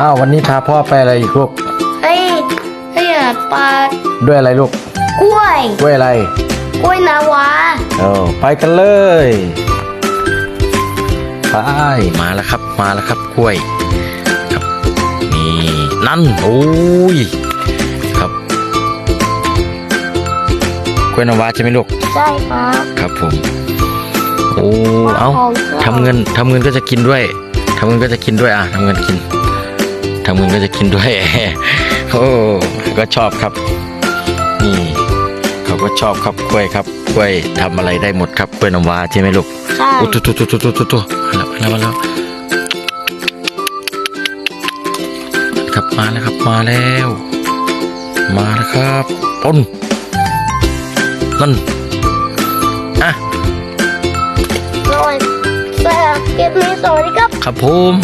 อ้าววันนี้พาพ่อไปอะไรอีกลูกให้ให้อาปลาด้วยอะไรลูกกล้วยด้วยอะไรกล้วยนาวาเออไปกันเลยไปมาแล้วครับมาแล้วครับกล้วยครับนี่นั่นโอ้ยครับกล้วยน้ำว้าใช่ไหมลูกใช่ครับครับผมโอ้เอาของเจ้าทำเงินทำเงินก็จะกินด้วยทำเงินก็จะกินด้วยอะทำเงินกิน ทำเงินก็จะกินด้วยโอ้ก็ชอบครับนี่เขาก็ชอบครับกล้วยครับกล้วยทำอะไรได้หมดครับกล้วยน้ำว้าใช่ไหมลูกใช่โอ้ตุ๊ตุ๊ตุ๊ตุ๊ตุ๊ตุ๊ตุ๊มาแล้วมาแล้วมาแล้วครับมาแล้วครับมาแล้ว มาแล้วครับต้นนั่นอะสวัสดีสำหรับคลิปนี้สวัสดีครับครับผม